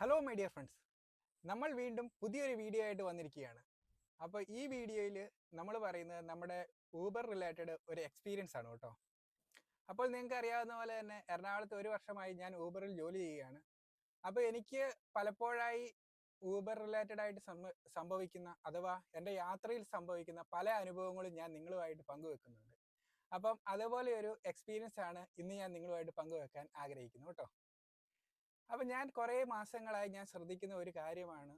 Hello my dear friends നമ്മൾ വീണ്ടും പുതിയൊരു വീഡിയോ ആയിട്ട് വന്നിരിക്കുകയാണ്. അപ്പോൾ ഈ വീഡിയോയിൽ നമ്മൾ പറയുന്നത് നമ്മുടെ ഊബർ റിലേറ്റഡ് ഒരു എക്സ്പീരിയൻസ് ആണ് കേട്ടോ. അപ്പോൾ നിങ്ങൾക്ക് അറിയാവുന്ന പോലെ തന്നെ എറണാകുളത്ത് ഒരു വർഷമായി ഞാൻ ഊബറിൽ ജോലി ചെയ്യുകയാണ്. അപ്പോൾ എനിക്ക് പലപ്പോഴായി ഊബർ റിലേറ്റഡ് ആയിട്ട് സംഭവിക്കുന്ന അഥവാ എന്റെ യാത്രയിൽ സംഭവിക്കുന്ന പല അനുഭവങ്ങളും ഞാൻ നിങ്ങളുമായിട്ട് പങ്കുവെക്കുന്നുണ്ട്. അപ്പം അതുപോലെ ഒരു എക്സ്പീരിയൻസ് ആണ് ഇന്ന് ഞാൻ നിങ്ങളുമായിട്ട് പങ്കുവെക്കാൻ ആഗ്രഹിക്കുന്നു കേട്ടോ. അപ്പൊ ഞാൻ കുറേ മാസങ്ങളായി ഞാൻ ശ്രദ്ധിക്കുന്ന ഒരു കാര്യമാണ്.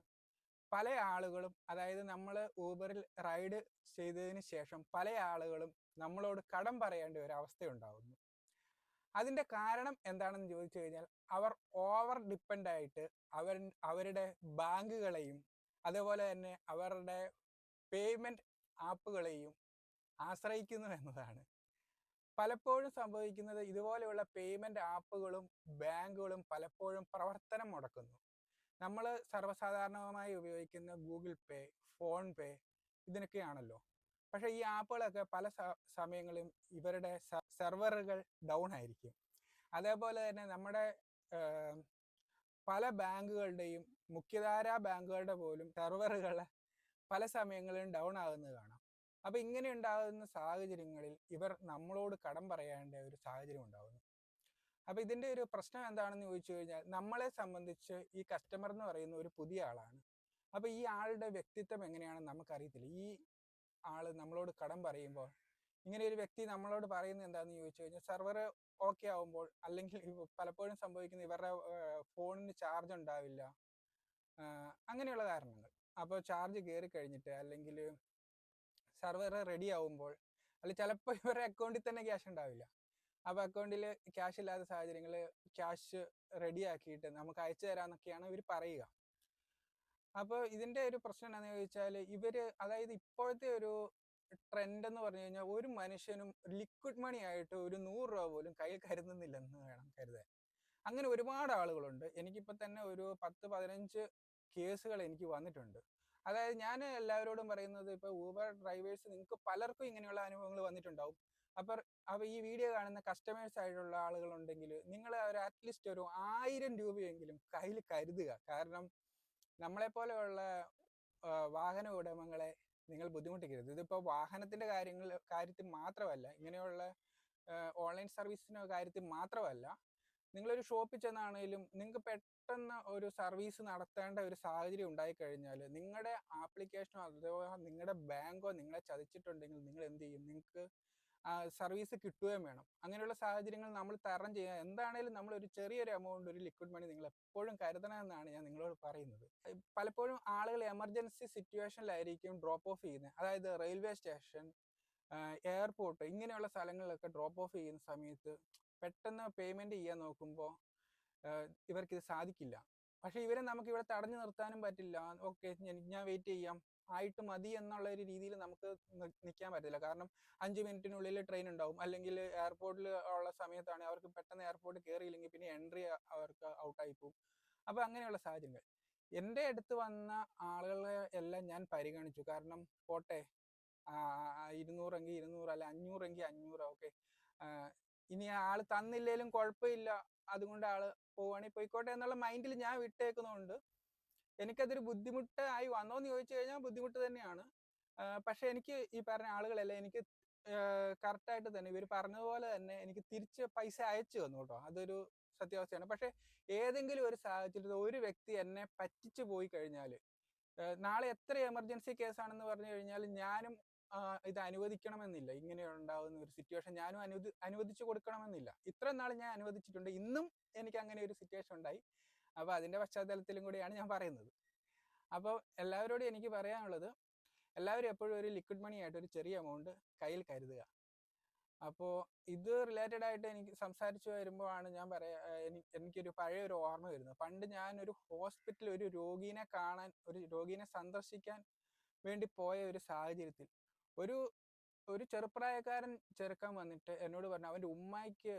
പല ആളുകളും അതായത് നമ്മൾ ഊബറിൽ റൈഡ് ചെയ്തതിന് ശേഷം പല ആളുകളും നമ്മളോട് കടം പറയേണ്ട ഒരു അവസ്ഥയുണ്ടാവുന്നു. അതിന്റെ കാരണം എന്താണെന്ന് ചോദിച്ചു കഴിഞ്ഞാൽ അവർ ഓവർ ഡിപ്പെൻഡ് ആയിട്ട് അവർ അവരുടെ ബാങ്കുകളെയും അതുപോലെ തന്നെ അവരുടെ പേയ്മെന്റ് ആപ്പുകളെയും ആശ്രയിക്കുന്നു എന്നതാണ്. പലപ്പോഴും സംഭവിക്കുന്നത് ഇതുപോലെയുള്ള പേയ്മെന്റ് ആപ്പുകളും ബാങ്കുകളും പലപ്പോഴും പ്രവർത്തനം മുടക്കുന്നു. നമ്മൾ സർവസാധാരണമായി ഉപയോഗിക്കുന്ന ഗൂഗിൾ പേ ഫോൺ പേ ഇതിനൊക്കെയാണല്ലോ. പക്ഷേ ഈ ആപ്പുകളൊക്കെ പല സമയങ്ങളിലും ഇവരുടെ സെർവറുകൾ ഡൗൺ ആയിരിക്കും. അതേപോലെ തന്നെ നമ്മുടെ പല ബാങ്കുകളുടെയും മുഖ്യധാരാ ബാങ്കുകളുടെ പോലും സെർവറുകൾ പല സമയങ്ങളിലും ഡൗൺ ആകുന്നത് കാണാം. അപ്പൊ ഇങ്ങനെ ഉണ്ടാകുന്ന സാഹചര്യങ്ങളിൽ ഇവർ നമ്മളോട് കടം പറയേണ്ട ഒരു സാഹചര്യം ഉണ്ടാകുന്നു അപ്പൊ ഇതിന്റെ ഒരു പ്രശ്നം എന്താണെന്ന് ചോദിച്ചു കഴിഞ്ഞാൽ നമ്മളെ സംബന്ധിച്ച് ഈ കസ്റ്റമർ എന്ന് പറയുന്ന ഒരു പുതിയ ആളാണ്. അപ്പൊ ഈ ആളുടെ വ്യക്തിത്വം എങ്ങനെയാണെന്ന് നമുക്കറിയത്തില്ല. ഈ ആൾ നമ്മളോട് കടം പറയുമ്പോൾ ഇങ്ങനെ ഒരു വ്യക്തി നമ്മളോട് പറയുന്നത് എന്താണെന്ന് ചോദിച്ചു കഴിഞ്ഞാൽ സെർവർ ഓക്കെ ആവുമ്പോൾ അല്ലെങ്കിൽ പലപ്പോഴും സംഭവിക്കുന്ന ഇവരുടെ ഫോണിന് ചാർജ് ഉണ്ടാവില്ല. അങ്ങനെയുള്ള കാരണങ്ങൾ. അപ്പോൾ ചാർജ് കയറി കഴിഞ്ഞിട്ട് അല്ലെങ്കിൽ സെർവർ റെഡി ആവുമ്പോൾ അല്ലെങ്കിൽ ചിലപ്പോൾ ഇവരുടെ അക്കൗണ്ടിൽ തന്നെ ക്യാഷ് ഉണ്ടാവില്ല. അപ്പോൾ അക്കൗണ്ടിൽ ക്യാഷ് ഇല്ലാത്ത സാഹചര്യങ്ങൾ ക്യാഷ് റെഡി ആക്കിയിട്ട് നമുക്ക് അയച്ചു തരാന്നൊക്കെയാണ് ഇവർ പറയുക. അപ്പോൾ ഇതിന്റെ ഒരു പ്രശ്നം എന്താണെന്ന് ചോദിച്ചാൽ ഇവർ അതായത് ഇപ്പോഴത്തെ ഒരു ട്രെൻഡ് എന്ന് പറഞ്ഞു കഴിഞ്ഞാൽ ഒരു മനുഷ്യനും ലിക്വിഡ് മണി ആയിട്ട് ഒരു നൂറ് രൂപ പോലും കയ്യിൽ കരുതുന്നില്ലെന്ന് വേണം കരുതാൻ. അങ്ങനെ ഒരുപാട് ആളുകളുണ്ട്. എനിക്കിപ്പോൾ തന്നെ ഒരു പത്ത് പതിനഞ്ച് കേസുകൾ എനിക്ക് വന്നിട്ടുണ്ട്. അതായത് ഞാൻ എല്ലാവരോടും പറയുന്നത് ഇപ്പൊ ഊബർ ഡ്രൈവേഴ്സ് നിങ്ങൾക്ക് പലർക്കും ഇങ്ങനെയുള്ള അനുഭവങ്ങൾ വന്നിട്ടുണ്ടാവും. അപ്പൊ അപ്പൊ ഈ വീഡിയോ കാണുന്ന കസ്റ്റമേഴ്സ് ആയിട്ടുള്ള ആളുകൾ ഉണ്ടെങ്കിൽ നിങ്ങൾ ഒരു അറ്റ്ലീസ്റ്റ് ഒരു ആയിരം രൂപയെങ്കിലും കയ്യിൽ കരുതുക. കാരണം നമ്മളെ പോലെയുള്ള വാഹന ഉടമകളെ നിങ്ങൾ ബുദ്ധിമുട്ടിക്കരുത്. ഇതിപ്പോ വാഹനത്തിന്റെ കാര്യങ്ങൾ കാര്യത്തിൽ മാത്രമല്ല ഇങ്ങനെയുള്ള ഓൺലൈൻ സർവീസിന്റെ കാര്യത്തിൽ മാത്രമല്ല നിങ്ങളൊരു ഷോപ്പിൽ ചെന്നാണെങ്കിലും നിങ്ങൾക്ക് പെട്ടെന്ന് ഒരു സർവീസ് നടത്തേണ്ട ഒരു സാഹചര്യം ഉണ്ടായി കഴിഞ്ഞാൽ നിങ്ങളുടെ ആപ്ലിക്കേഷനോ അഥവാ നിങ്ങളുടെ ബാങ്കോ നിങ്ങളെ ചതിച്ചിട്ടുണ്ടെങ്കിൽ നിങ്ങൾ എന്ത് ചെയ്യും? നിങ്ങൾക്ക് സർവീസ് കിട്ടുകയും വേണം. അങ്ങനെയുള്ള സാഹചര്യങ്ങൾ നമ്മൾ തരണം ചെയ്യുക എന്താണേലും നമ്മൾ ഒരു ചെറിയൊരു എമൗണ്ട് ഒരു ലിക്വിഡ് മണി നിങ്ങൾ എപ്പോഴും കരുതണമെന്നാണ് ഞാൻ നിങ്ങളോട് പറയുന്നത്. പലപ്പോഴും ആളുകൾ എമർജൻസി സിറ്റുവേഷനിലായിരിക്കും ഡ്രോപ്പ് ഓഫ് ചെയ്യുന്നത്. അതായത് റെയിൽവേ സ്റ്റേഷൻ എയർപോർട്ട് ഇങ്ങനെയുള്ള സ്ഥലങ്ങളിലൊക്കെ ഡ്രോപ്പ് ഓഫ് ചെയ്യുന്ന സമയത്ത് പെട്ടെന്ന് പേയ്മെന്റ് ചെയ്യാൻ നോക്കുമ്പോൾ ഇവർക്ക് ഇത് സാധിക്കില്ല. പക്ഷെ ഇവരെ നമുക്ക് ഇവിടെ തടഞ്ഞു നിർത്താനും പറ്റില്ല. ഓക്കെ ഞാൻ വെയിറ്റ് ചെയ്യാം. ആയിട്ട് മതി എന്നുള്ള ഒരു രീതിയിൽ നമുക്ക് നിൽക്കാൻ പറ്റില്ല കാരണം അഞ്ച് മിനിറ്റിനുള്ളിൽ ട്രെയിൻ ഉണ്ടാവും. അല്ലെങ്കിൽ എയർപോർട്ടിൽ ഉള്ള സമയത്താണ് അവർക്ക് പെട്ടെന്ന് എയർപോർട്ട് കയറിയില്ലെങ്കിൽ പിന്നെ എൻട്രി അവർക്ക് ഔട്ടായി പോകും അപ്പൊ അങ്ങനെയുള്ള സാഹചര്യങ്ങൾ. എന്റെ അടുത്ത് വന്ന ആളുകളെ എല്ലാം ഞാൻ പരിഗണിച്ചു. കാരണം പോട്ടെ. ഇരുന്നൂറെങ്കിൽ ഇരുന്നൂറ് അല്ല അഞ്ഞൂറെങ്കിൽ അഞ്ഞൂറ് ഓക്കെ. ഇനി ആൾ തന്നില്ലേലും കുഴപ്പമില്ല. അതുകൊണ്ട് ആൾ പോവാണെങ്കിൽ പോയിക്കോട്ടെ എന്നുള്ള മൈൻഡിൽ ഞാൻ വിട്ടേക്കുന്നതുകൊണ്ട് എനിക്കതൊരു ബുദ്ധിമുട്ട് ആയി വന്നോ എന്ന് ചോദിച്ചു കഴിഞ്ഞാൽ ബുദ്ധിമുട്ട് തന്നെയാണ്. പക്ഷെ എനിക്ക് ഈ പറഞ്ഞ ആളുകളെല്ലാം എനിക്ക് കറക്റ്റ് ആയിട്ട് തന്നെ ഇവർ പറഞ്ഞതുപോലെ തന്നെ എനിക്ക് തിരിച്ച് പൈസ അയച്ചു തന്നു കേട്ടോ. അതൊരു സത്യാവസ്ഥയാണ്. പക്ഷെ ഏതെങ്കിലും ഒരു സാഹചര്യത്തിൽ ഒരു വ്യക്തി എന്നെ പറ്റിച്ചു പോയി കഴിഞ്ഞാൽ നാളെ എത്ര എമർജൻസി കേസാണെന്ന് പറഞ്ഞു കഴിഞ്ഞാൽ ഞാനും ഇത് അനുവദിക്കണമെന്നില്ല. ഇങ്ങനെ ഉണ്ടാകുന്ന ഒരു സിറ്റുവേഷൻ ഞാനും അനുവദി അനുവദിച്ചു കൊടുക്കണമെന്നില്ല. ഇത്ര നാൾ ഞാൻ അനുവദിച്ചിട്ടുണ്ട്. ഇന്നും എനിക്ക് അങ്ങനെ ഒരു സിറ്റുവേഷൻ ഉണ്ടായി. അപ്പോൾ അതിന്റെ പശ്ചാത്തലത്തിലും കൂടിയാണ് ഞാൻ പറയുന്നത്. അപ്പോൾ എല്ലാവരോടും എനിക്ക് പറയാനുള്ളത് എല്ലാവരും എപ്പോഴും ഒരു ലിക്വിഡ് മണി ആയിട്ട് ഒരു ചെറിയ എമൗണ്ട് കയ്യിൽ കരുതുക. അപ്പോൾ ഇത് റിലേറ്റഡ് ആയിട്ട് എനിക്ക് സംസാരിച്ചു വരുമ്പോഴാണ് ഞാൻ പറയാ എനിക്കൊരു പഴയ ഒരു ഓർമ്മ വരുന്നത്. പണ്ട് ഞാൻ ഒരു ഹോസ്പിറ്റലിൽ ഒരു രോഗീനെ കാണാൻ ഒരു രോഗീനെ സന്ദർശിക്കാൻ വേണ്ടി പോയ ഒരു സാഹചര്യത്തിൽ ഒരു ഒരു ചെറുപ്രായക്കാരൻ ചെറുക്കൻ വന്നിട്ട് എന്നോട് പറഞ്ഞു അവന്റെ ഉമ്മായിക്ക്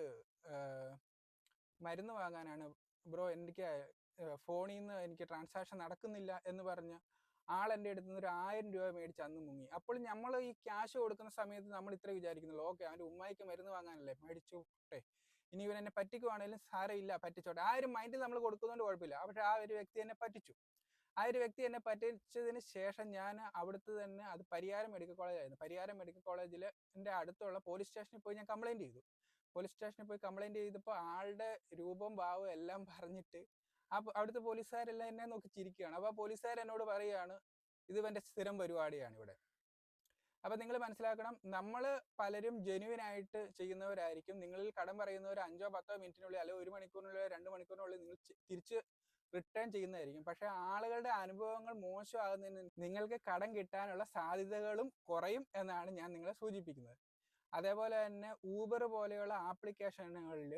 മരുന്ന് വാങ്ങാനാണ്. ബ്രോ എനിക്ക് ഫോണിൽ നിന്ന് എനിക്ക് ട്രാൻസാക്ഷൻ നടക്കുന്നില്ല എന്ന് പറഞ്ഞ് ആൾ എന്റെ അടുത്ത് നിന്ന് ഒരു ആയിരം രൂപ മേടിച്ച് അന്ന് മുങ്ങി. അപ്പോൾ നമ്മൾ ഈ ക്യാഷ് കൊടുക്കുന്ന സമയത്ത് നമ്മൾ ഇത്ര വിചാരിക്കുന്നുള്ളൂ. ഓക്കെ അവന്റെ ഉമ്മായിക്ക് മരുന്ന് വാങ്ങാനല്ലേ? മേടിച്ചു ഇനി ഇവൻ എന്നെ പറ്റിക്കുവാണെങ്കിലും സാരമില്ല പറ്റിച്ചോട്ടെ. ആ ഒരു മൈൻഡിൽ നമ്മൾ കൊടുക്കുന്നതുകൊണ്ട് കുഴപ്പമില്ല. പക്ഷെ ആ ഒരു വ്യക്തി എന്നെ പറ്റിച്ചു. ആ ഒരു വ്യക്തി എന്നെ പറ്റിച്ചതിന് ശേഷം ഞാൻ അവിടുത്തെ തന്നെ അത് പരിയാരം മെഡിക്കൽ കോളേജായിരുന്നു പരിയാരം മെഡിക്കൽ കോളേജിൽ എന്റെ അടുത്തുള്ള പോലീസ് സ്റ്റേഷനിൽ പോയി ഞാൻ കംപ്ലൈന്റ് ചെയ്തു. പോലീസ് സ്റ്റേഷനിൽ പോയി കംപ്ലൈന്റ് ചെയ്തപ്പോൾ ആളുടെ രൂപം ഭാവവും എല്ലാം പറഞ്ഞിട്ട് ആ അവിടുത്തെ പോലീസുകാരെല്ലാം എന്നെ നോക്കി ചിരിക്കുകയാണ്. അപ്പോൾ ആ പോലീസുകാർ എന്നോട് പറയുകയാണ് ഇത് എന്റെ സ്ഥിരം പരിപാടിയാണ് ഇവിടെ. അപ്പൊ നിങ്ങൾ മനസ്സിലാക്കണം നമ്മൾ പലരും ജെന്യുവൻ ആയിട്ട് ചെയ്യുന്നവരായിരിക്കും. നിങ്ങളിൽ കടം പറയുന്നവർ അഞ്ചോ പത്തോ മിനിറ്റിനുള്ളിൽ അല്ലെങ്കിൽ ഒരു മണിക്കൂറിനുള്ളിൽ രണ്ട് മണിക്കൂറിനുള്ളിൽ നിങ്ങൾ തിരിച്ച് റിട്ടേൺ ചെയ്യുന്നതായിരിക്കും. പക്ഷെ ആളുകളുടെ അനുഭവങ്ങൾ മോശമാകുന്നതിന് നിങ്ങൾക്ക് കടം കിട്ടാനുള്ള സാധ്യതകളും കുറയും എന്നാണ് ഞാൻ നിങ്ങളെ സൂചിപ്പിക്കുന്നത്. അതേപോലെ തന്നെ ഊബർ പോലെയുള്ള ആപ്ലിക്കേഷനുകളിൽ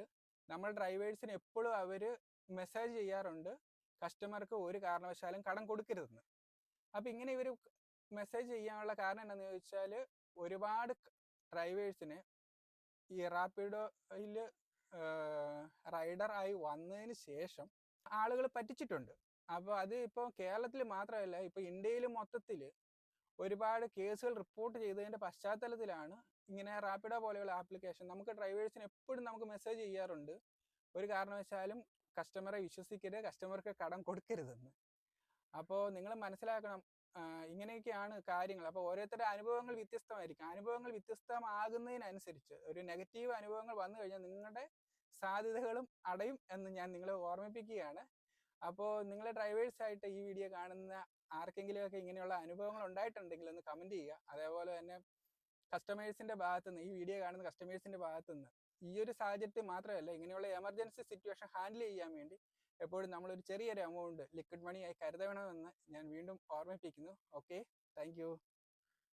നമ്മൾ ഡ്രൈവേഴ്സിന് എപ്പോഴും അവർ മെസ്സേജ് ചെയ്യാറുണ്ട്. കസ്റ്റമർക്ക് ഒരു കാരണവശാലും കടം കൊടുക്കരുതെന്ന്. അപ്പം ഇങ്ങനെ ഇവർ മെസ്സേജ് ചെയ്യാനുള്ള കാരണം എന്താണെന്ന് ചോദിച്ചാൽ ഒരുപാട് ഡ്രൈവേഴ്സിന് ഈ റാപ്പിഡോയിൽ റൈഡർ ആയി വന്നതിന് ശേഷം ആളുകൾ പറ്റിച്ചിട്ടുണ്ട്. അപ്പോൾ അത് ഇപ്പോൾ കേരളത്തിൽ മാത്രമല്ല ഇപ്പോൾ ഇന്ത്യയിൽ മൊത്തത്തിൽ ഒരുപാട് കേസുകൾ റിപ്പോർട്ട് ചെയ്തതിന്റെ പശ്ചാത്തലത്തിലാണ് ഇങ്ങനെ റാപ്പിഡോ പോലെയുള്ള ആപ്ലിക്കേഷൻ നമുക്ക് ഡ്രൈവേഴ്സിന് എപ്പോഴും നമുക്ക് മെസ്സേജ് ചെയ്യാറുണ്ട്. ഒരു കാരണവശാലും കസ്റ്റമറെ വിശ്വസിക്കരുത് കസ്റ്റമർക്ക് കടം കൊടുക്കരുതെന്ന്. അപ്പോൾ നിങ്ങൾ മനസ്സിലാക്കണം ഇങ്ങനെയൊക്കെയാണ് കാര്യങ്ങൾ. അപ്പോൾ ഓരോരുത്തരുടെ അനുഭവങ്ങൾ വ്യത്യസ്തമായിരിക്കും. അനുഭവങ്ങൾ വ്യത്യസ്തമാകുന്നതിനനുസരിച്ച് ഒരു നെഗറ്റീവ് അനുഭവങ്ങൾ വന്നു കഴിഞ്ഞാൽ നിങ്ങളുടെ സാധ്യതകളും അടയും എന്ന് ഞാൻ നിങ്ങളെ ഓർമ്മിപ്പിക്കുകയാണ്. അപ്പോൾ നിങ്ങളെ ഡ്രൈവേഴ്സ് ആയിട്ട് ഈ വീഡിയോ കാണുന്ന ആർക്കെങ്കിലുമൊക്കെ ഇങ്ങനെയുള്ള അനുഭവങ്ങൾ ഉണ്ടായിട്ടുണ്ടെങ്കിൽ ഒന്ന് കമന്റ് ചെയ്യുക. അതേപോലെ തന്നെ കസ്റ്റമേഴ്സിന്റെ ഭാഗത്തുനിന്ന് ഈ വീഡിയോ കാണുന്ന കസ്റ്റമേഴ്സിന്റെ ഭാഗത്തുനിന്ന് ഈ ഒരു സാഹചര്യത്തിൽ മാത്രമല്ല ഇങ്ങനെയുള്ള എമർജൻസി സിറ്റുവേഷൻ ഹാൻഡിൽ ചെയ്യാൻ വേണ്ടി എപ്പോഴും നമ്മളൊരു ചെറിയൊരു എമൗണ്ട് ലിക്വിഡ് മണിയായി കരുതണമെന്ന് ഞാൻ വീണ്ടും ഓർമ്മിപ്പിക്കുന്നു. Okay thank